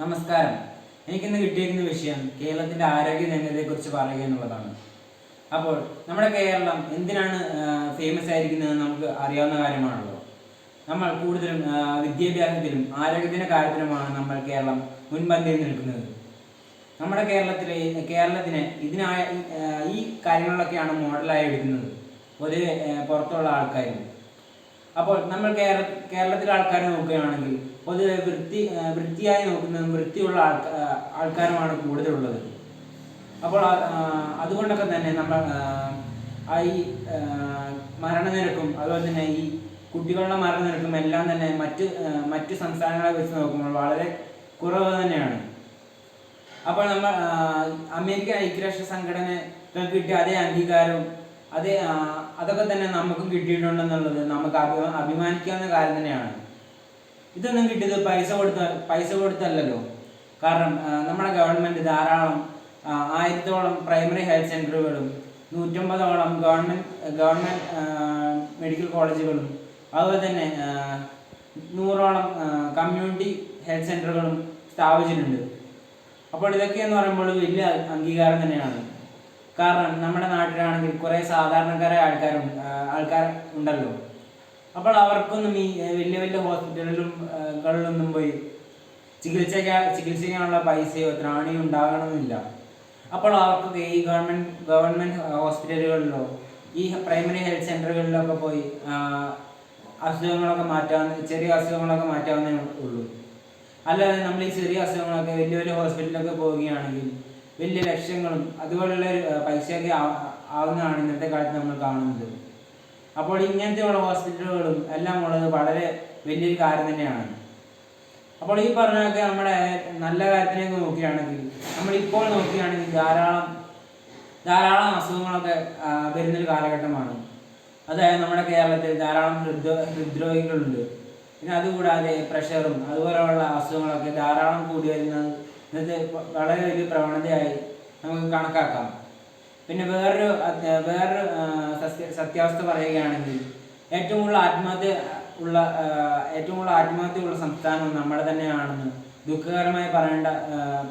നമസ്കാരം. എനിക്കിന്ന് കിട്ടിയിരിക്കുന്ന വിഷയം കേരളത്തിന്റെ ആരോഗ്യ രംഗത്തെക്കുറിച്ച് പറയുക എന്നുള്ളതാണ്. അപ്പോൾ നമ്മുടെ കേരളം എന്തിനാണ് ഫേമസ് ആയിരിക്കുന്നത് നമുക്ക് അറിയാവുന്ന കാര്യമാണല്ലോ. നമ്മൾ കൂടുതലും വിദ്യാഭ്യാസത്തിലും ആരോഗ്യത്തിന്റെ കാര്യത്തിലുമാണ് നമ്മൾ കേരളം മുൻപന്തിയിൽ നിൽക്കുന്നത്. നമ്മുടെ കേരളത്തിലെ കേരളത്തിന് ഇതിനായ ഈ- കാര്യങ്ങളിലൊക്കെയാണ് മോഡലായി എടുക്കുന്നത്. പൊതുവെ പുറത്തുള്ള ആൾക്കാരും അപ്പോൾ നമ്മൾ കേര കേരളത്തിലെ ആൾക്കാരെ നോക്കുകയാണെങ്കിൽ പൊതുവെ വൃത്തി വൃത്തിയായി നോക്കുന്നതും വൃത്തിയുള്ള ആൾക്കാ ആൾക്കാരുമാണ് കൂടുതലുള്ളത്. അപ്പോൾ അതുകൊണ്ടൊക്കെ തന്നെ നമ്മൾ ഈ മരണനിരക്കും അതുപോലെ തന്നെ ഈ കുട്ടികളുടെ മരണനിരക്കും എല്ലാം തന്നെ മറ്റു മറ്റ് സംസ്ഥാനങ്ങളെ വെച്ച് നോക്കുമ്പോൾ വളരെ കുറവ് തന്നെയാണ്. അപ്പോൾ നമ്മൾ അമേരിക്ക ഐക്യരാഷ്ട്ര സംഘടന കിട്ടിയ അതേ അംഗീകാരവും അതേ അതൊക്കെ തന്നെ നമുക്ക് കിട്ടിയിട്ടുണ്ടെന്നുള്ളത് നമുക്ക് അഭി അഭിമാനിക്കാവുന്ന കാര്യം തന്നെയാണ്. ഇതൊന്നും കിട്ടിയത് പൈസ കൊടുത്ത പൈസ കൊടുത്തല്ലല്ലോ. കാരണം നമ്മുടെ ഗവൺമെന്റ് ധാരാളം ആയിരത്തോളം പ്രൈമറി ഹെൽത്ത് സെന്ററുകളും നൂറ്റമ്പതോളം ഗവൺമെന്റ് ഗവൺമെന്റ് മെഡിക്കൽ കോളേജുകളും അതുപോലെ തന്നെ നൂറോളം കമ്മ്യൂണിറ്റി ഹെൽത്ത് സെന്ററുകളും സ്ഥാപിച്ചിട്ടുണ്ട്. അപ്പോൾ ഇതൊക്കെ എന്ന് പറയുമ്പോൾ വലിയ അംഗീകാരം തന്നെയാണ്. കാരണം നമ്മുടെ നാട്ടിലാണെങ്കിൽ കുറേ സാധാരണക്കാരായ ആൾക്കാരും ആൾക്കാർ ഉണ്ടല്ലോ. അപ്പോൾ അവർക്കൊന്നും ഈ വലിയ വലിയ ഹോസ്പിറ്റലിലും കളിലൊന്നും പോയി ചികിത്സിക്കാൻ ചികിത്സിക്കാനുള്ള പൈസയോ ത്രാണിയോ ഉണ്ടാകണമെന്നില്ല. അപ്പോൾ അവർക്കൊക്കെ ഈ ഗവൺമെന്റ് ഗവൺമെന്റ് ഹോസ്പിറ്റലുകളിലോ ഈ പ്രൈമറി ഹെൽത്ത് സെന്ററുകളിലൊക്കെ പോയി അസുഖങ്ങളൊക്കെ മാറ്റാവുന്ന ചെറിയ അസുഖങ്ങളൊക്കെ മാറ്റാവുന്നേ ഉള്ളൂ. അല്ലാതെ നമ്മൾ ഈ ചെറിയ അസുഖങ്ങളൊക്കെ വലിയ വലിയ ഹോസ്പിറ്റലിലൊക്കെ പോവുകയാണെങ്കിൽ വലിയ ലക്ഷ്യങ്ങളും അതുപോലുള്ള പൈസയൊക്കെ ആവുന്നതാണ് ഇന്നത്തെ കാലത്ത് നമ്മൾ കാണുന്നത്. അപ്പോൾ ഇങ്ങനത്തെയുള്ള ഹോസ്പിറ്റലുകളും എല്ലാം ഉള്ളത് വളരെ വലിയൊരു കാര്യം തന്നെയാണ്. അപ്പോൾ ഈ പറഞ്ഞതൊക്കെ നമ്മുടെ നല്ല കാര്യത്തിലേക്ക് നോക്കുകയാണെങ്കിൽ നമ്മൾ ഇപ്പോൾ നോക്കുകയാണെങ്കിൽ ധാരാളം ധാരാളം അസുഖങ്ങളൊക്കെ വരുന്നൊരു കാലഘട്ടമാണ്. അതായത് നമ്മുടെ കേരളത്തിൽ ധാരാളം ഹൃദ്രോ ഹൃദ്രോഗികളുണ്ട്. പിന്നെ അതുകൂടാതെ പ്രഷറും അതുപോലെയുള്ള അസുഖങ്ങളൊക്കെ ധാരാളം കൂടി വരുന്നത് വ- വളരെ വലിയ പ്രവണതയായി നമുക്ക് കണക്കാക്കാം. പിന്നെ വേറൊരു വേറൊരു സത്യ സത്യാവസ്ഥ പറയുകയാണെങ്കിൽ ഏറ്റവും കൂടുതൽ ആത്മഹത്യ ഉള്ള ഏറ്റവും കൂടുതൽ ആത്മഹത്യ ഉള്ള സംസ്ഥാനം നമ്മുടെ തന്നെയാണെന്ന് ദുഃഖകരമായി പറയേണ്ട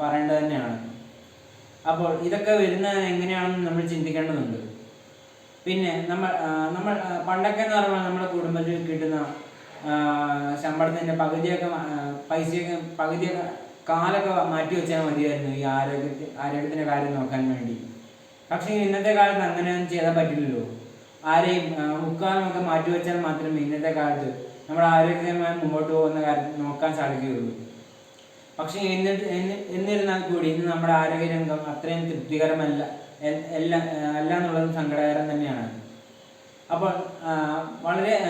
പറയേണ്ടത് തന്നെയാണ്. അപ്പോൾ ഇതൊക്കെ വരുന്നത് എങ്ങനെയാണെന്ന് നമ്മൾ ചിന്തിക്കേണ്ടതുണ്ട്. പിന്നെ നമ്മൾ നമ്മൾ പണ്ടൊക്കെ എന്ന് പറഞ്ഞാൽ നമ്മുടെ കുടുംബത്തിൽ കിട്ടുന്ന ശമ്പളത്തിന്റെ പകുതിയൊക്കെ പൈസയൊക്കെ പകുതിയൊക്കെ കാലൊക്കെ മാറ്റി വെച്ചാൽ മതിയായിരുന്നു ഈ ആരോഗ്യത്തിന് ആരോഗ്യത്തിന്റെ കാര്യം നോക്കാൻ വേണ്ടി. പക്ഷേ ഇന്നത്തെ കാലത്ത് അങ്ങനെ ഒന്നും ചെയ്താൽ പറ്റില്ലല്ലോ. ആരെയും മുക്കാലൊക്കെ മാറ്റി വെച്ചാൽ മാത്രമേ ഇന്നത്തെ കാലത്ത് നമ്മുടെ ആരോഗ്യകരമായി മുമ്പോട്ട് പോകുന്ന കാര്യം നോക്കാൻ സാധിക്കുകയുള്ളൂ. പക്ഷേ എന്നിട്ട് എന്നി- എന്നിരുന്നാൽ കൂടി ഇന്ന് നമ്മുടെ ആരോഗ്യരംഗം അത്രയും തൃപ്തികരമല്ല എല്ലാം അല്ല എന്നുള്ളതും സങ്കടകരം തന്നെയാണ്. അപ്പോൾ വളരെ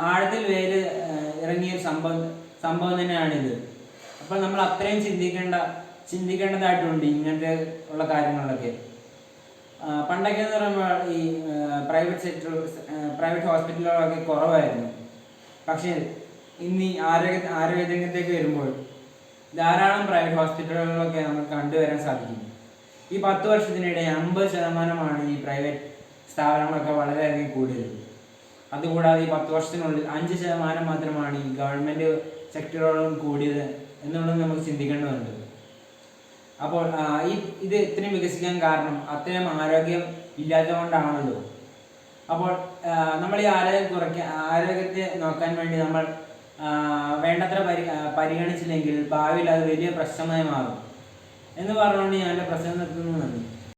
ആഴത്തിൽ വേര് ഇറങ്ങിയ സംഭവം സംഭവം തന്നെയാണിത്. അപ്പോൾ നമ്മൾ അത്രയും ചിന്തിക്കേണ്ട ചിന്തിക്കേണ്ടതായിട്ടുണ്ട് ഇങ്ങനത്തെ ഉള്ള കാര്യങ്ങളിലൊക്കെ. പണ്ടൊക്കെ എന്ന് പറയുമ്പോൾ ഈ പ്രൈവറ്റ് സെക്ടർ പ്രൈവറ്റ് ഹോസ്പിറ്റലുകളൊക്കെ കുറവായിരുന്നു. പക്ഷേ ഇന്ന് ഈ ആരോഗ്യ ആരോഗ്യ രംഗത്തേക്ക് വരുമ്പോൾ ധാരാളം പ്രൈവറ്റ് ഹോസ്പിറ്റലുകളൊക്കെ നമ്മൾ കണ്ടുവരാൻ സാധിക്കും ഈ പത്ത് വർഷത്തിനിടെ അമ്പത് ശതമാനമാണ് ഈ പ്രൈവറ്റ് സ്ഥാപനങ്ങളൊക്കെ വളരെയധികം കൂടിയത് അതുകൂടാതെ ഈ പത്ത് വർഷത്തിനുള്ളിൽ അഞ്ച് ശതമാനം മാത്രമാണ് ഈ ഗവൺമെന്റ് സെക്ടറുകളും കൂടിയത് എന്നുള്ളത് നമുക്ക് ചിന്തിക്കേണ്ടതുണ്ട്. അപ്പോൾ ഈ ഇത് ഇത്രയും വികസിക്കാൻ കാരണം അത്രയും ആരോഗ്യം ഇല്ലാത്തതുകൊണ്ടാണല്ലോ. അപ്പോൾ നമ്മൾ ഈ ആരോഗ്യം കുറയ്ക്കാൻ ആരോഗ്യത്തെ നോക്കാൻ വേണ്ടി നമ്മൾ വേണ്ടത്ര പരി പരിഗണിച്ചില്ലെങ്കിൽ ഭാവിയിൽ അത് വലിയ പ്രശ്നമായി മാറും. എന്ന് പറഞ്ഞുകൊണ്ട് ഞാൻ എന്റെ പ്രശ്നം നിർത്തുന്നു. നന്ദി.